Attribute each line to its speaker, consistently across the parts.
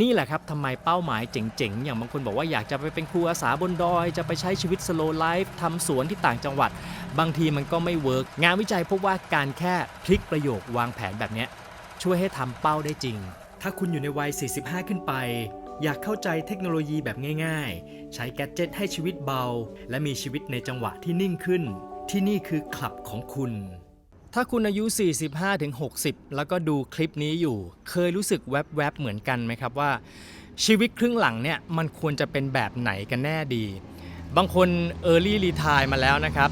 Speaker 1: นี่แหละครับทำไมเป้าหมายเจ๋งๆ อย่างบางคนบอกว่าอยากจะไปเป็นครูอาสาบนดอย จะไปใช้ชีวิต slow life ทำสวนที่ต่างจังหวัด บางทีมันก็ไม่เวิร์กงานวิจัยพบว่าการแค่พลิกประโยควางแผนแบบนี้ช่วยให้ทำเป้าได้จริง ถ้าคุณอยู่ในวัย 45 ขึ้นไป อยากเข้าใจเทคโนโลยีแบบง่ายๆ ใช้แกดเจิตให้ชีวิตเบา และมีชีวิตในจังหวะที่นิ่งขึ้น ที่นี่คือคลับของคุณ ถ้าคุณอายุ 45-60 แล้วก็ดูคลิปนี้อยู่ เคยรู้สึกแวบๆ เหมือนกันไหมครับว่า ชีวิตครึ่งหลังเนี่ยมันควรจะเป็นแบบไหนกันแน่ดี บางคน Early Retire มาแล้วนะครับ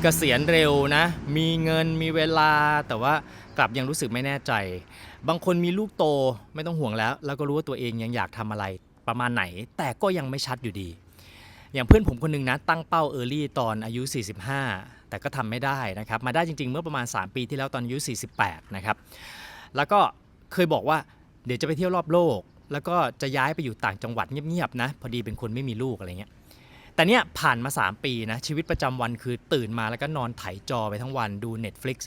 Speaker 1: เกษียณเร็วนะ มีเงินมีเวลา แต่ว่ากลับยังรู้สึกไม่แน่ใจ บางคนมีลูกโตไม่ต้องห่วงแล้ว แล้วก็รู้ว่าตัวเองยังอยากทำอะไรประมาณไหน แต่ก็ยังไม่ชัดอยู่ดี อย่างเพื่อนผมคนหนึงนะตั้งเป้า Early ตอนอายุ 45 แต่ก็ทำไม่ได้นะครับมาได้จริง ๆ เมื่อประมาณ 3 ปีที่แล้วตอนอายุ 48 นะครับ แล้วก็เคยบอกว่าเดี๋ยวจะไปเที่ยวรอบโลก แล้วก็จะย้ายไปอยู่ต่างจังหวัดเงียบๆนะพอดีเป็นคนไม่มีลูกอะไรเงี้ยแต่เนี่ยผ่านมา 3 ปีนะชีวิตประจำวันคือตื่นมาแล้วก็นอนไถจอไปทั้งวันดู Netflix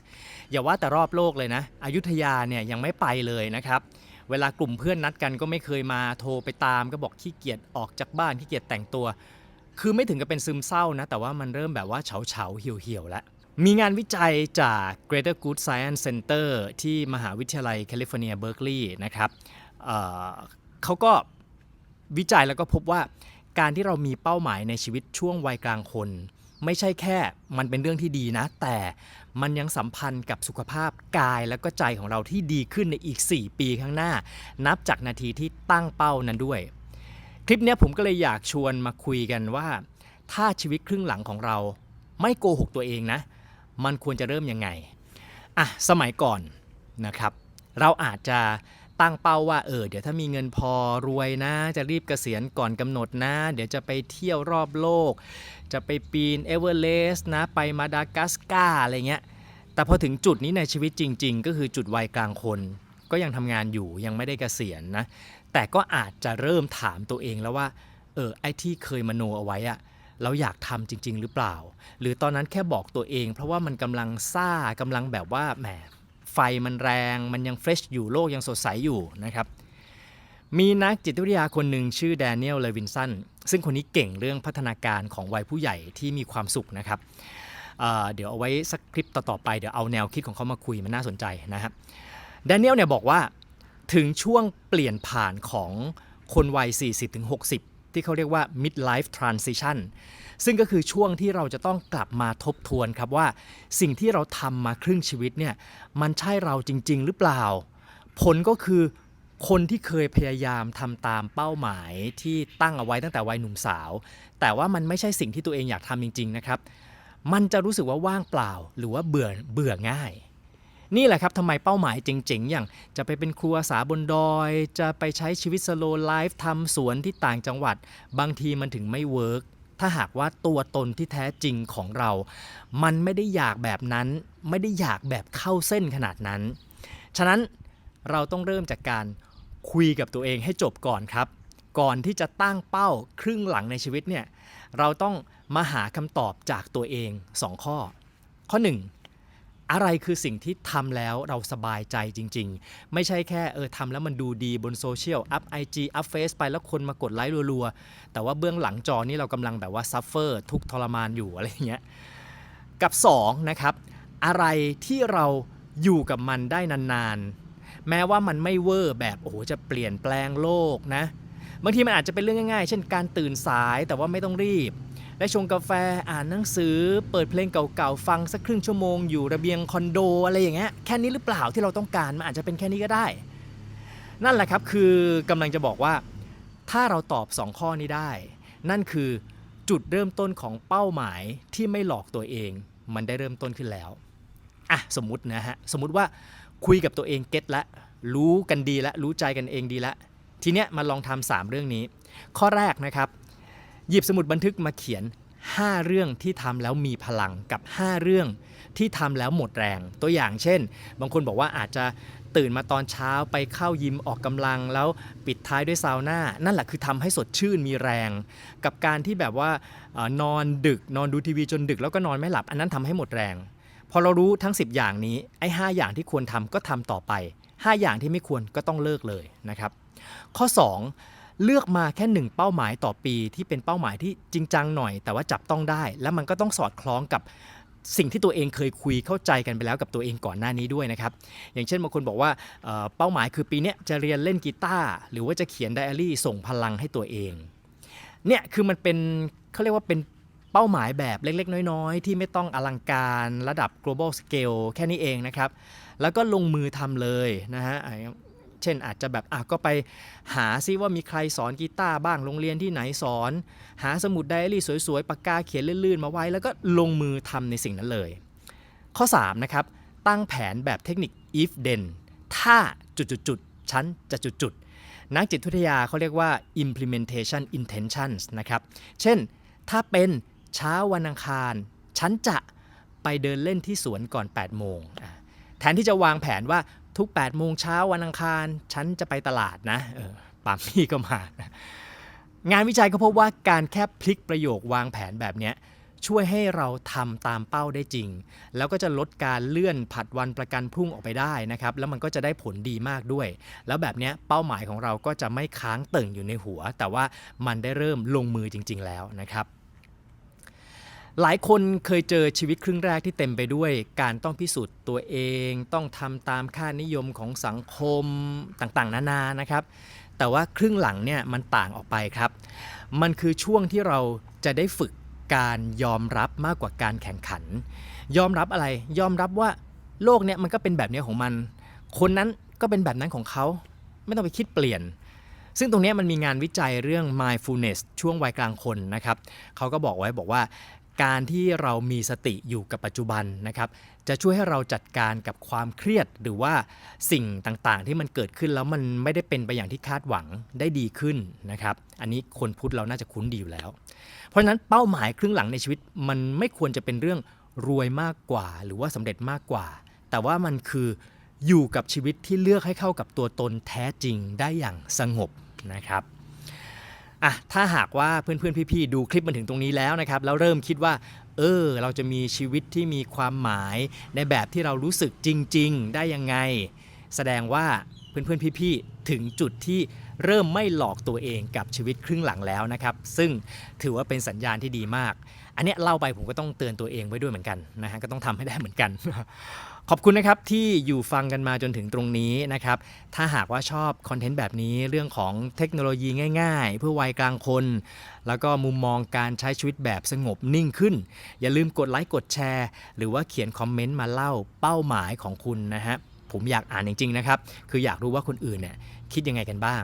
Speaker 1: อย่าว่าแต่รอบโลกเลยนะอยุธยาเนี่ยยังไม่ไปเลยนะครับเวลากลุ่มเพื่อนนัดกันก็ไม่เคยมาโทรไปตามก็บอกขี้เกียจออกจากบ้านขี้เกียจแต่งตัว คือไม่ถึงกับเป็นซึมเศร้านะ แต่ว่ามันเริ่มแบบว่าเฉาเฉาเหี่ยวเหี่ยวแล้ว มีงานวิจัยจาก Greater Good Science Center ที่มหาวิทยาลัยแคลิฟอร์เนียเบิร์กลีย์นะครับเเขาก็วิจัยแล้วก็พบว่าการที่เรามีเป้าหมายในชีวิตช่วงวัยกลางคน ไม่ใช่แค่มันเป็นเรื่องที่ดีนะ แต่มันยังสัมพันธ์กับสุขภาพกายแล้วก็ใจของเราที่ดีขึ้นในอีก 4 ปีข้างหน้า นับจากนาทีที่ตั้งเป้านั้นด้วย คลิปนี้ผมก็เลยอยากชวนมาคุยกันว่า ถ้าชีวิตครึ่งหลังของเราไม่โกหกตัวเองนะ มันควรจะเริ่มยังไงอะสมัยก่อนนะครับ เราอาจจะตั้งเป้าว่าเออเดี๋ยวถ้ามีเงินพอรวยนะ จะรีบเกษียณก่อนกำหนดนะ เดี๋ยวจะไปเที่ยวรอบโลก จะไปปีนเอเวอเรสต์นะไปมาดากัสการ์อะไรเงี้ยแต่พอถึงจุดนี้ในชีวิตจริง ๆ ก็คือจุดวัยกลางคน ก็ยังทำงานอยู่ยังไม่ได้เกษียณนะ แต่ก็อาจจะเริ่มถามตัวเองแล้วว่า เออไอ้ที่เคยมโนเอาไว้อะเราอยากทำจริง ๆ หรือเปล่า หรือตอนนั้นแค่บอกตัวเอง เพราะว่ามันกำลังซ่ากำลังแบบว่าแหมไฟมันแรง มันยังเฟรชอยู่โลกยังสดใสอยู่นะครับ มีนักจิตวิทยาคนหนึ่งชื่อแดเนียลเลวินสันซึ่งคนนี้เก่งเรื่องพัฒนาการของวัยผู้ใหญ่ที่มีความสุขนะครับเเดี๋ยวเอาไว้สักคลิปต่อๆไปเดี๋ยวเอาแนวคิดของเขามาคุยมันน่าสนใจนะครับแดเนียลเนี่ยบอกว่า ถึงช่วงเปลี่ยนผ่านของคนวัย 40-60 ที่เขาเรียกว่า midlife transition ซึ่งก็คือช่วงที่เราจะต้องกลับมาทบทวนครับว่า สิ่งที่เราทำมาครึ่งชีวิตเนี่ยมันใช่เราจริง ๆ หรือเปล่า ผลก็คือคนที่เคยพยายามทำตามเป้าหมายที่ตั้งเอาไว้ตั้งแต่วัยหนุ่มสาว แต่ว่ามันไม่ใช่สิ่งที่ตัวเองอยากทำจริง ๆ นะครับ มันจะรู้สึกว่าว่างเปล่า หรือว่าเบื่อเบื่อง่าย นี่แหละครับทำไมเป้าหมายเจ๋งๆ อย่างจะไปเป็นครูอาสาบนดอย จะไปใช้ชีวิตสโลไลฟ์ทำสวนที่ต่างจังหวัด บางทีมันถึงไม่เวิร์กถ้าหากว่าตัวตนที่แท้จริงของเรา มันไม่ได้อยากแบบนั้น ไม่ได้อยากแบบเข้าเส้นขนาดนั้น ฉะนั้นเราต้องเริ่มจากการคุยกับตัวเองให้จบก่อนครับ ก่อนที่จะตั้งเป้าครึ่งหลังในชีวิตเนี่ย เราต้องมาหาคำตอบจากตัวเอง 2 ข้อ ข้อ 1 อะไรคือสิ่งที่ทำแล้วเราสบายใจจริง ๆ ไม่ใช่แค่เออทำแล้วมันดูดีบนโซเชียลอัพ IG อัพเฟซไปแล้วคนมากดไลค์รัวๆ แต่ว่าเบื้องหลังจอนี่เรากำลังแบบว่าซัฟเฟอร์ทุกทรมานอยู่อะไรเงี้ยกับ2นะครับอะไรที่เราอยู่กับมันได้นานๆ แม้ว่ามันไม่เวอร์แบบโอ้โหจะเปลี่ยนแปลงโลกนะบางทีมันอาจจะเป็นเรื่องง่ายๆ เช่นการตื่นสายแต่ว่าไม่ต้องรีบ ได้ชงกาแฟอ่านหนังสือ เปิดเพลงเก่าๆฟังสักครึ่งชั่วโมงอยู่ระเบียงคอนโดอะไรอย่างเงี้ยแค่นี้หรือเปล่าที่เราต้องการมันอาจจะเป็นแค่นี้ก็ได้ นั่นแหละครับคือกำลังจะบอกว่า ถ้าเราตอบ 2 ข้อนี้ได้ นั่นคือจุดเริ่มต้นของเป้าหมายที่ไม่หลอกตัวเอง มันได้เริ่มต้นขึ้นแล้วอะสมมตินะฮะสมมติว่าคุยกับตัวเองเก็ตละรู้กันดีละรู้ใจกันเองดีละทีเนี้ยมาลองทำสามเรื่องนี้ ข้อแรกนะครับ หยิบสมุดบันทึกมาเขียน 5 เรื่องที่ทำแล้วมีพลังกับ 5 เรื่องที่ทำแล้วหมดแรง ตัวอย่างเช่น บางคนบอกว่าอาจจะตื่นมาตอนเช้าไปเข้ายิมออกกำลัง แล้วปิดท้ายด้วยซาวน่า นั่นแหละคือทำให้สดชื่นมีแรง กับการที่แบบว่านอนดึกนอนดูทีวีจนดึกแล้วก็นอนไม่หลับ อันนั้นทำให้หมดแรง พอเรารู้ทั้ง 10 อย่างนี้ไอ้5อย่างที่ควรทำก็ทำต่อไป 5 อย่างที่ไม่ควรก็ต้องเลิกเลยนะครับข้อ 2 เลือกมาแค่หนึ่งเป้าหมายต่อปีที่เป็นเป้าหมายที่จริงจังหน่อย แต่ว่าจับต้องได้ แล้วมันก็ต้องสอดคล้องกับสิ่งที่ตัวเองเคยคุยเข้าใจกันไปแล้วกับตัวเองก่อนหน้านี้ด้วยนะครับ อย่างเช่นบางคนบอกว่าเเป้าหมายคือปีนี้จะเรียนเล่นกีตาร์หรือว่าจะเขียนไดอารี่ส่งพลังให้ตัวเอง เนี่ยคือมันเป็นเขาเรียกว่าเป็นเป้าหมายแบบเล็ก ๆ น้อย ๆ ที่ไม่ต้องอลังการระดับ global scale แค่นี้เองนะครับ แล้วก็ลงมือทำเลยนะฮะ เช่นอาจจะแบบอะก็ไปหาซิว่ามีใครสอนกีตาร์บ้างโรงเรียนที่ไหนสอน หาสมุดไดอารี่สวยๆ ปากกาเขียนลื่นๆ มาไว้ แล้วก็ลงมือทำในสิ่งนั้นเลย ข้อ 3 นะครับ ตั้งแผนแบบเทคนิค if then ถ้าจุดๆฉันจะจุดๆนักจิตวิทยาเขาเรียกว่า implementation intentions นะครับ เช่น ถ้าเป็นเช้าวันอังคาร ฉันจะไปเดินเล่นที่สวนก่อน 8 โมง แทนที่จะวางแผนว่า ทุก8โมงเช้าวันอังคาร ฉันจะไปตลาดนะเออปามพี่ก็มานะงานวิจัยก็พบว่าการแค่พลิกประโยควางแผนแบบนี้ช่วยให้เราทำตามเป้าได้จริง แล้วก็จะลดการเลื่อนผัดวันประกันพรุ่งออกไปได้นะครับ แล้วมันก็จะได้ผลดีมากด้วย แล้วแบบนี้เป้าหมายของเราก็จะไม่ค้างเติ่งอยู่ในหัว แต่ว่ามันได้เริ่มลงมือจริง ๆ แล้วนะครับ หลายคนเคยเจอชีวิตครึ่งแรกที่เต็มไปด้วย การต้องพิสูจน์ตัวเอง ต้องทำตามค่านิยมของสังคมต่างๆ นานานะครับ แต่ว่าครึ่งหลังเนี่ยมันต่างออกไปครับ มันคือช่วงที่เราจะได้ฝึกการยอมรับมากกว่าการแข่งขัน ยอมรับอะไร ยอมรับว่าโลกเนี่ยมันก็เป็นแบบนี้ของมัน คนนั้นก็เป็นแบบนั้นของเขา ไม่ต้องไปคิดเปลี่ยนซึ่งตรงนี้มันมีงานวิจัยเรื่อง mindfulness ช่วงวัยกลางคนนะครับ เขาก็บอกไว้บอกว่า การที่เรามีสติอยู่กับปัจจุบันนะครับ จะช่วยให้เราจัดการกับความเครียดหรือว่าสิ่งต่างๆ ที่มันเกิดขึ้นแล้วมันไม่ได้เป็นไปอย่างที่คาดหวังได้ดีขึ้นนะครับ อันนี้คนพุทธเราน่าจะคุ้นดีอยู่แล้ว เพราะฉะนั้นเป้าหมายครึ่งหลังในชีวิตมันไม่ควรจะเป็นเรื่องรวยมากกว่า หรือว่าสำเร็จมากกว่า แต่ว่ามันคืออยู่กับชีวิตที่เลือกให้เข้ากับตัวตนแท้จริงได้อย่างสงบนะครับ อะถ้าหากว่าเพื่อนๆพี่ๆดูคลิปมาถึงตรงนี้แล้วนะครับแล้วเริ่มคิดว่า เออ เราจะมีชีวิตที่มีความหมาย ในแบบที่เรารู้สึกจริง ๆ ได้ยังไง แสดงว่าเพื่อนๆพี่ๆถึงจุดที่ เริ่มไม่หลอกตัวเองกับชีวิตครึ่งหลังแล้วนะครับซึ่งถือว่าเป็นสัญญาณที่ดีมาก อันนี้เล่าไปผมก็ต้องเตือนตัวเองไว้ด้วยเหมือนกันนะฮะก็ต้องทำให้ได้เหมือนกัน ขอบคุณนะครับที่อยู่ฟังกันมาจนถึงตรงนี้นะครับถ้าหากว่าชอบคอนเทนต์แบบนี้เรื่องของเทคโนโลยีง่าย ๆ เพื่อวัยกลางคน แล้วก็มุมมองการใช้ชีวิตแบบสงบนิ่งขึ้น อย่าลืมกดไลค์กดแชร์ หรือว่าเขียนคอมเมนต์มาเล่าเป้าหมายของคุณนะฮะผมอยากอ่านจริงๆนะครับ คืออยากรู้ว่าคนอื่นเนี่ยคิดยังไงกันบ้าง